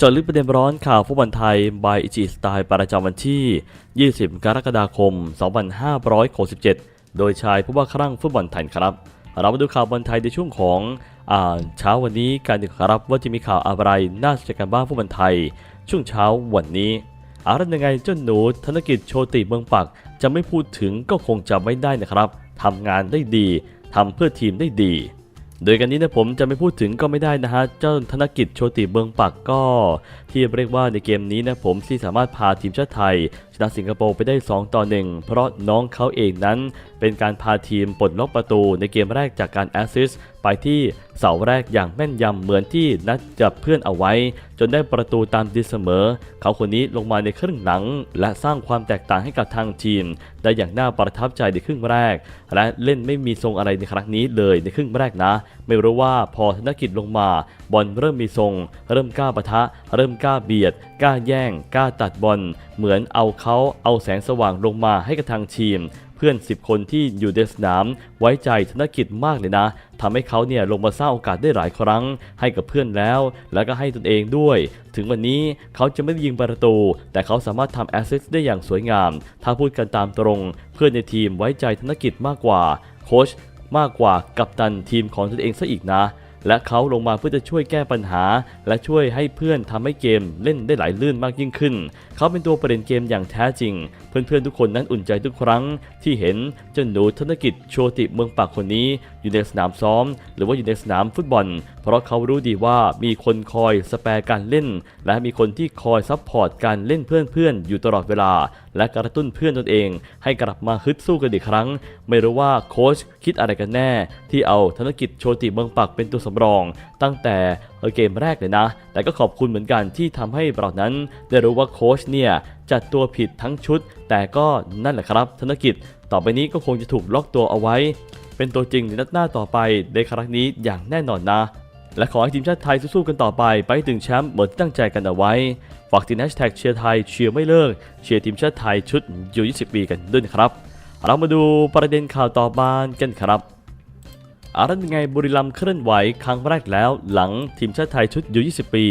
จาะลึกประเด็นร้อนข่าวฟุตบอลไทยบายอิจิสไตล์ประจำวันที่ 20 กรกฎาคม 2567 โดยชายผู้ว่าครั่งฟุตบอลไทยครับ เรามาดูข่าวบอลไทยในช่วงของอ่าเช้าวันนี้การดึกครับว่าจะมีข่าวอะไรน่าสนใจกันบ้างฟุตบอลไทย ช่วงเช้าวันนี้อารันยังไงเจ้าหนูธนกิจโชติเมืองปัก จะไม่พูดถึงก็คงจะไม่ได้นะครับทำงานได้ดีทำเพื่อทีมได้ดี โดยกันนี้นะผมจะไม่พูดถึงก็ไม่ได้นะฮะ เจ้าธนกิจโชติเบืองปักก็ ที่เรียกว่าในเกมนี้นะผมที่สามารถพาทีมชาติไทย ชนะสิงคโปร์ไปได้ 2 ต่อ 1 เพราะน้องเขาเองนั้น เป็นการพาทีมปลดล็อกประตูในเกมแรกจากการแอสซิสไปที่เสาแรกอย่างแม่นยำเหมือนที่นัดจับเพื่อนเอาไว้ จนได้ประตูตามดีเสมอ เขาคนนี้ลงมาในครึ่งหลัง และสร้างความแตกต่างให้กับทางทีม ได้อย่างน่าประทับใจในครึ่งแรก และเล่นไม่มีทรงอะไรในครั้งนี้เลยในครึ่งแรกนะ ไม่รู้ว่าพอธนกิจลงมา บอลเริ่มมีทรง เริ่มกล้าปะทะ เริ่มกล้าเบียดกล้าแย่ง กล้าตัดบอล เหมือนเอาเขาเอาแสงสว่างลงมาให้กับทางทีม เพื่อน 10 คนที่อยู่ในสนาม ไว้ใจธนกิจมากเลยนะทำให้เขาเนี่ยลงมาสร้างโอกาสได้หลายครั้ง ให้กับเพื่อนแล้ว แล้วก็ให้ตนเองด้วย ถึงวันนี้เขาจะไม่ได้ยิงประตู แต่เขาสามารถทำแอสซิสต์ได้อย่างสวยงาม ถ้าพูดกันตามตรง เพื่อนในทีมไว้ใจธนกิจมากกว่า โค้ชมากกว่ากัปตันทีมของตนเองซะอีกนะ และเขาลงมาเพื่อจะช่วยแก้ปัญหา และช่วยให้เพื่อนทำให้เกมเล่นได้ไหลลื่นมากยิ่งขึ้น เขาเป็นตัวประเด็นเกมอย่างแท้จริง เพื่อนๆทุกคนนั้นอุ่นใจทุกครั้ง ที่เห็นเจ้าหนูธนกิจโชติเมืองปากคนนี้ อยู่ในสนามซ้อม หรือว่าอยู่ในสนามฟุตบอล เพราะเขารู้ดีว่ามีคนคอยสแปรการเล่น และมีคนที่คอยซัพพอร์ตการเล่นเพื่อนๆ อยู่ตลอดเวลา และกระตุ้นเพื่อนตนเอง ให้กลับมาฮึดสู้กันอีกครั้ง ไม่รู้ว่าโค้ชคิดอะไรกันแน่ ที่เอาธนกิจโชติเมืองปักเป็นตัวสำรองตั้งแต่เกมแรกเลยนะ แต่ก็ขอบคุณเหมือนกันที่ทำให้เรานั้น ได้รู้ว่าโค้ชเนี่ยจัดตัวผิดทั้งชุด แต่ก็นั่นแหละครับ ธนกิจ ต่อไปนี้ก็คงจะถูกล็อกตัวเอาไว้ เป็นตัวจริงในนัดหน้าต่อไปในครั้งนี้อย่างแน่นอนนะ และขอให้ทีมชาติไทยสู้ๆกันต่อไป ไปถึงแชมป์เหมือนที่ตั้งใจกันเอาไว้ ฝากติดแฮชแท็กเชียร์ไทยเชียร์ไม่เลิก เชียร์ทีมชาติไทยชุดยู20ปีกันด้วยนะครับ เรามาดูประเด็นข่าวต่อมากันครับ อารันไงบุรีรัมย์เคลื่อนไหวครั้งแรกแล้ว หลังทีมชาติไทยชุดยู20 ปี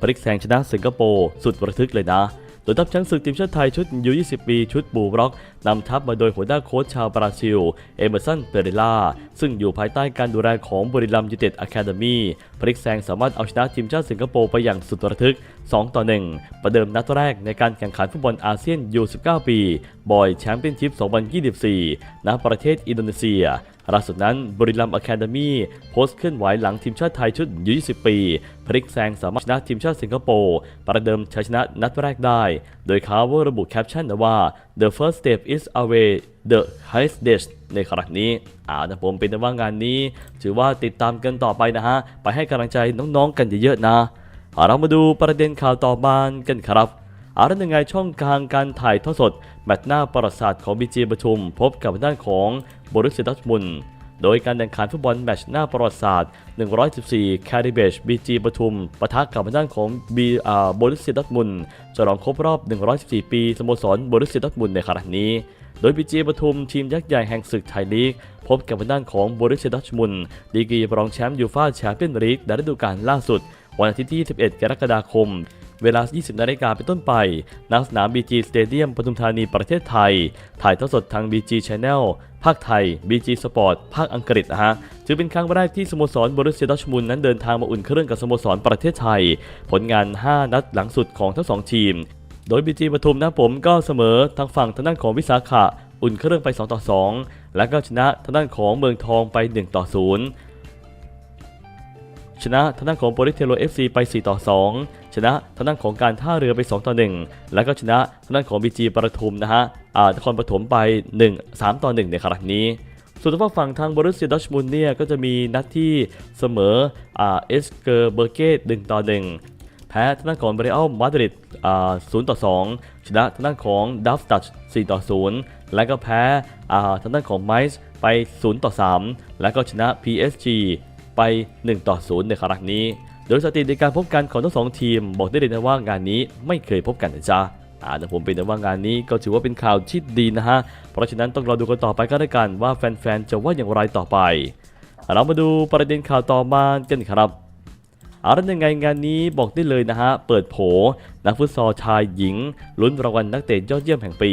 พลิกแซงชนะสิงคโปร์สุดระทึกเลยนะ โดยทัพช้างศึกทีมชาติไทยชุดยู20 ปี ชุดบูบล็อกนำทัพมาโดยหัวหน้าโค้ชชาวบราซิล เอเมอร์สัน เปเรล่า ซึ่งอยู่ภายใต้การดูแลของบุรีรัมยูเต็ดอะคาเดมีพลิกแซงสามารถเอาชนะทีมชาติสิงคโปร์ไปอย่างสุดระทึก 2 ต่อ 1 ประเดิมนัดแรกในการแข่งขันฟุตบอลอาเซียนยู19 ปี บอยแชมเปี้ยนชิพ 2024 ณ ประเทศอินโดนีเซียล่าสุดนั้นบริลัมอะคาเดมี่โพสต์เคลื่อนไหวหลังทีมชาติไทยชุดยู20 ปี พลิกแซงสามารถชนะทีมชาติสิงคโปร์ประเดิมชัยชนะนัดแรกได้โดยเขาระบุแคปชั่นว่า the first step is away the highest dash ในครั้งนี้อ่านะผมเป็นต่ว่างานนี้ ถือว่าติดตามกันต่อไปนะฮะ ไปให้กำลังใจน้องๆกันเยอะๆนะเรามาดูประเด็นข่าวต่อมากันครับอารันยังไงช่องทางการถ่ายทอดสด แมตช์หน้าประวัติศาสตร์ของบีจีปทุม พบกับด้านของบรุสเซยดอร์ทมุน โดยการแข่งขันฟุตบอลแมตช์หน้าประวัติศาสตร์ 114แคริเบชบีจีปทุมปะทะกับด้านของบีอ่าบรุสเซยดอร์ทมุนฉลองครบรอบ 114 ปีสโมสรบรุสเซยดอร์ทมุนในครั้งนี้ โดยบีจีปทุมทีมยักษ์ใหญ่แห่งศึกไทยลีก พบกับด้านของบริสเซดอร์ทมุนดีกรีรองแชมป์ยูฟ่าแชมเปี้ยนลีกในฤดูกาลล่าสุด วันอาทิตย์ที่21กรกฎาคม เวลา 20 นาฬิกาเป็นต้นไปณสนาม BG Stadium ปทุมธานีประเทศไทย ถ่ายทอดสดทาง BG Channel ภาคไทย BG Sport ภาคอังกฤษนะฮะ ถือเป็นครั้งแรกที่สโมสรบรุสเซียดอร์ทมุนนั้นเดินทางมาอุ่นเครื่องกับสโมสรประเทศไทย ผลงาน 5 นัดหลังสุดของทั้ง 2 ทีม โดย BG ปทุมนะผมก็เสมอทางฝั่งทางด้านของวิสาขะอุ่นเครื่องไป 2 ต่อ 2 แล้วก็ชนะทางด้านของเมืองทองไป 1 ต่อ 0 ชนะทางด้านของโปริเทโล FC ไป 4 ต่อ 2 ชนะทางด้านของการท่าเรือไป 2 ต่อ 1 แล้วก็ชนะทางด้านของบีจีปทุมนะฮะอ่านครปฐมไป 1 3 ต่อ 1 ในครั้งนี้ส่วนทางฝั่งทางบรุสเซียดอร์มุนเนี่ยก็จะมีนัดที่เสมออ่าเอสเกอร์เบอร์เกต1ต่อ1แพ้ทางด้านของเบรอัลมาดริดอ่า0ต่อ2ชนะทางด้านของดัฟตัช4ต่อ0แล้วก็แพ้อ่าทางด้านของไมซ์ไป0ต่อ3แล้วก็ชนะ PSG ไป 1 ต่อ 0 ในครั้งนี้ โดยสถิติในการพบกันของทั้งสองทีม บอกได้เลยนะว่างานนี้ไม่เคยพบกันนะจ๊ะอ่าแต่ผมเป็นแต่ว่างานนี้ก็ถือว่าเป็นข่าวที่ดีนะฮะ เพราะฉะนั้นต้องรอดูกันต่อไปก็แล้วกันว่าแฟนๆจะว่าอย่างไรต่อไป เรามาดูประเด็นข่าวต่อมากันครับอาละยังไงงานนี้บอกได้เลยนะฮะ เปิดโผนักฟุตซอลชายหญิงลุ้นรางวัลนักเตะยอดเยี่ยมแห่งปี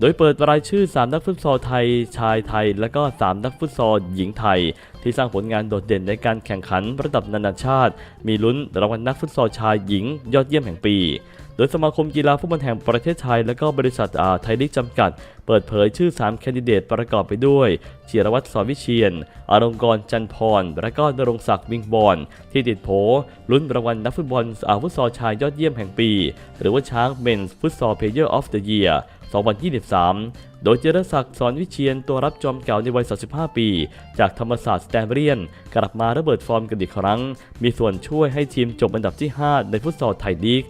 โดยเปิดรายชื่อ 3 นักฟุตซอลไทย ชายไทย และก็ 3 นักฟุตซอลหญิงไทย ที่สร้างผลงานโดดเด่นในการแข่งขันระดับนานาชาติ มีลุ้นรางวัลนักฟุตซอลชายหญิงยอดเยี่ยมแห่งปี โดยสมาคมกีฬาฟุตบอลแห่งประเทศไทย และก็บริษัทอาไทยลีกจำกัด เปิดเผยชื่อ 3 แคนดิเดตประกอบไปด้วยจิรวัตรสวิเชียน อารมกรจันพร และก็นรงศักดิ์วิงบอลที่ติดโผลุ้นรางวัลนักฟุตบอลอาฟุตซอลชายยอดเยี่ยมแห่งปี หรือว่าช้างเมนส์ฟุตซอลเพลเยอร์ออฟเดอะเยียร์ 2023 โดยเจรศักดิ์สอนวิเชียนตัวรับจอมเก่าในวัย 35 ปี จากธรรมศาสตร์สแตนเบรียน กลับมาระเบิดฟอร์มกันอีกครั้ง มีส่วนช่วยให้ทีมจบอันดับที่ 5 ในฟุตซอลไทยลีก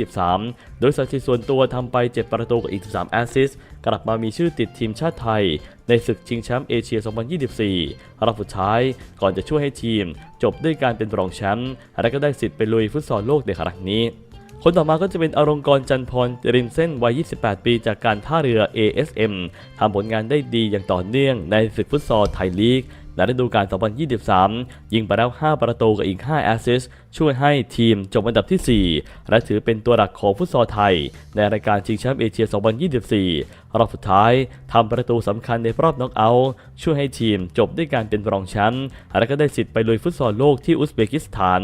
2023 โดยสถิติส่วนตัวทำไป 7 ประตูกับอีก 13 แอสซิสต์กลับมามีชื่อติดทีมชาติไทย ในศึกชิงแชมป์เอเชีย 2024 รอบสุดท้ายก่อนจะช่วยให้ทีม จบด้วยการเป็นรองแชมป์และก็ได้สิทธิ์ไปลุยฟุตซอลโลกในครั้งนี้ คนต่อมาก็จะเป็นอรงกรจันทร์พรริมเส้นวัย 28 ปีจากการท่าเรือ ASM ทำผลงานได้ดีอย่างต่อเนื่องในศึกฟุตซอลไทยลีกในฤดูกาล 2023 ยิงไปแล้ว 5 ประตูกับอีก 5 แอสซิสช่วยให้ทีมจบอันดับที่ 4 และถือเป็นตัวหลักของฟุตซอลไทย ในรายการชิงแชมป์เอเชีย 2024 รอบสุดท้ายทำประตูสำคัญในรอบน็อกเอาท์ช่วยให้ทีมจบด้วยการเป็นรองแชมป์และก็ได้สิทธิ์ไปลุยฟุตซอลโลกที่อุซเบกิสถาน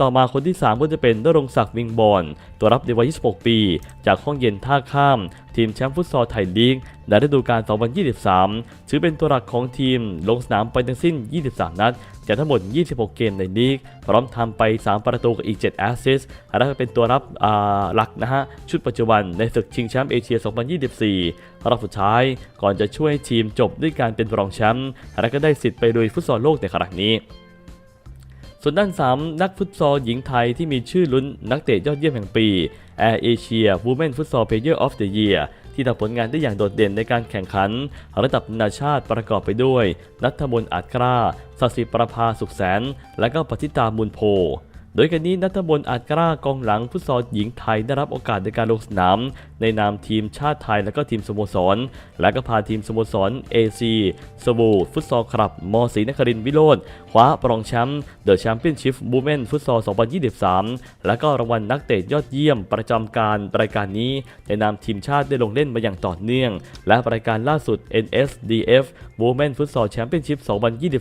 ต่อมาคนที่ 3 ก็จะเป็นนรงศักดิ์วิงบอลตัวรับในวัย 26 ปี จากห้องเย็นท่าข้าม ทีมแชมป์ฟุตซอลไทยลีกในฤดูกาล 2023 ถือเป็นตัวหลักของทีมลงสนามไปทั้งสิ้น 23 นัดจากทั้งหมด 26 เกมในลีก พร้อมทำไป 3 ประตูกับอีก 7 แอสซิสต์และก็เป็นตัวรับอ่าหลักนะฮะ ชุดปัจจุบันในศึกชิงแชมป์เอเชีย 2024 รอบสุดท้ายก่อนจะช่วยทีมจบด้วยการเป็นรองแชมป์และก็ได้สิทธิ์ไปลุยฟุตซอลโลกในครั้งนี้ ส่วนด้าน 3 นักฟุตซอลหญิงไทยที่มีชื่อลุ้นนักเตะยอดเยี่ยมแห่งปี Air Asia Women Futsal Player of the Year ที่ทำผลงานได้อย่างโดดเด่นในการแข่งขัน ระดับนานาชาติประกอบไปด้วย นัทมนต์อาจกล้าสศิประภาสุขแสน และก็ปฏิตามุลโพ โดยกันนี้นัทมนต์อาจกล้ากองหลังฟุตซอลหญิงไทยได้รับโอกาสในการลงสนาม ในนามทีมชาติไทยและก็ทีมสโมสร และก็พาทีมสโมสร AC สบูฟุตซอลคลับมศรีนครินทร์วิโรธคว้ารองแชมป์เดอะแชมเปี้ยนชิพบูเมนฟุตซอล 2023 และก็รางวัลนักเตะยอดเยี่ยมประจำการรายการนี้ในนามทีมชาติได้ลงเล่นมาอย่างต่อเนื่อง และรายการล่าสุด NSDF Women Futsal Championship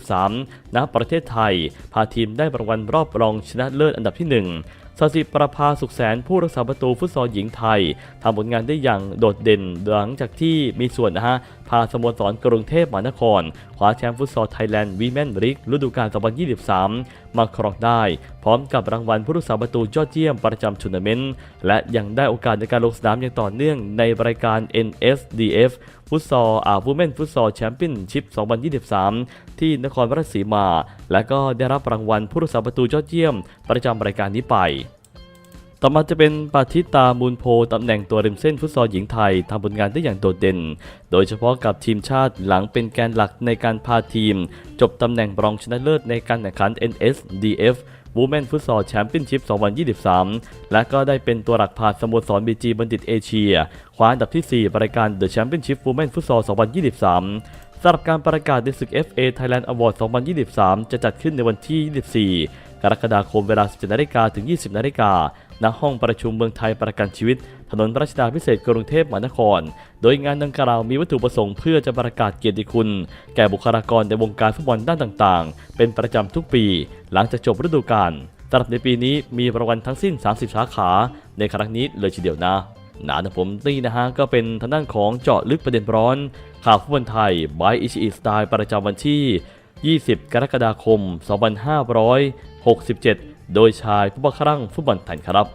2023 ณ ประเทศไทย พาทีมได้รางวัลรอบรองชนะเลิศอันดับที่ 1สสิประภาสุขแสนผู้รักษาประตูฟุตซอลหญิงไทยทำผลงานได้อย่างโดดเด่นหลังจากที่มีส่วนนะฮะพาสโมสรกรุงเทพมหานครคว้าแชมป์ฟุตซอลไทยแลนด์วีแมนริกฤดูกาล 2023 มาครองได้พร้อมกับรางวัลผู้รักษาประตูยอดเยี่ยมประจำทัวร์นาเมนต์และยังได้โอกาสในการลงสนามอย่างต่อเนื่องในรายการ NSDF ฟุตซอลอาวูแมนฟุตซอลแชมเปี้ยนชิพ 2023 ที่นครราชสีมา และก็ได้รับรางวัลผู้รักษาประตูยอดเยี่ยม ประจำรายการนี้ไปต่อมาจะเป็นปาทิตามูลโพตำแหน่งตัวริมเส้นฟุตซอลหญิงไทยทำผลงานได้อย่างโดดเด่น โดยเฉพาะกับทีมชาติหลังเป็นแกนหลักในการพาทีม จบตำแหน่งรองชนะเลิศในการแข่งขัน NSDF Women Futsal Championship 2023 และก็ได้เป็นตัวหลักพาสโมสรบีจีบัณฑิตเอเชีย คว้าอันดับที่ 4 รายการ The Championship Women Futsal 2023สำหรับการประกาศในศึก FA Thailand Award 2023 จะจัดขึ้นในวันที่ 24 กรกฎาคมเวลา 17นาฬิกาถึง 20นาฬิกา ณห้องประชุมเมืองไทยประกันชีวิต ถนนรัชดาพิเศษกรุงเทพมหานคร โดยงานดังกล่าวมีวัตถุประสงค์เพื่อจะประกาศเกียรติคุณ แก่บุคลากรในวงการฟุตบอลด้านต่างๆ เป็นประจำทุกปี หลังจากจบฤดูกาลสำหรับในปีนี้มีปรางวัลทั้งสิ้น 30 สาขา ในครั้งนี้เลยทีเดียวนะหนาผมตี้นะฮะ ก็เป็นทางด้านของเจาะลึกประเด็นร้อน ข่าวฟุตบอลไทยบายอิชิอิสไตล์ประจำวันที่ 20 กรกฎาคม 2567 โดยชายผู้บังคับฟุตบอลไทยครับ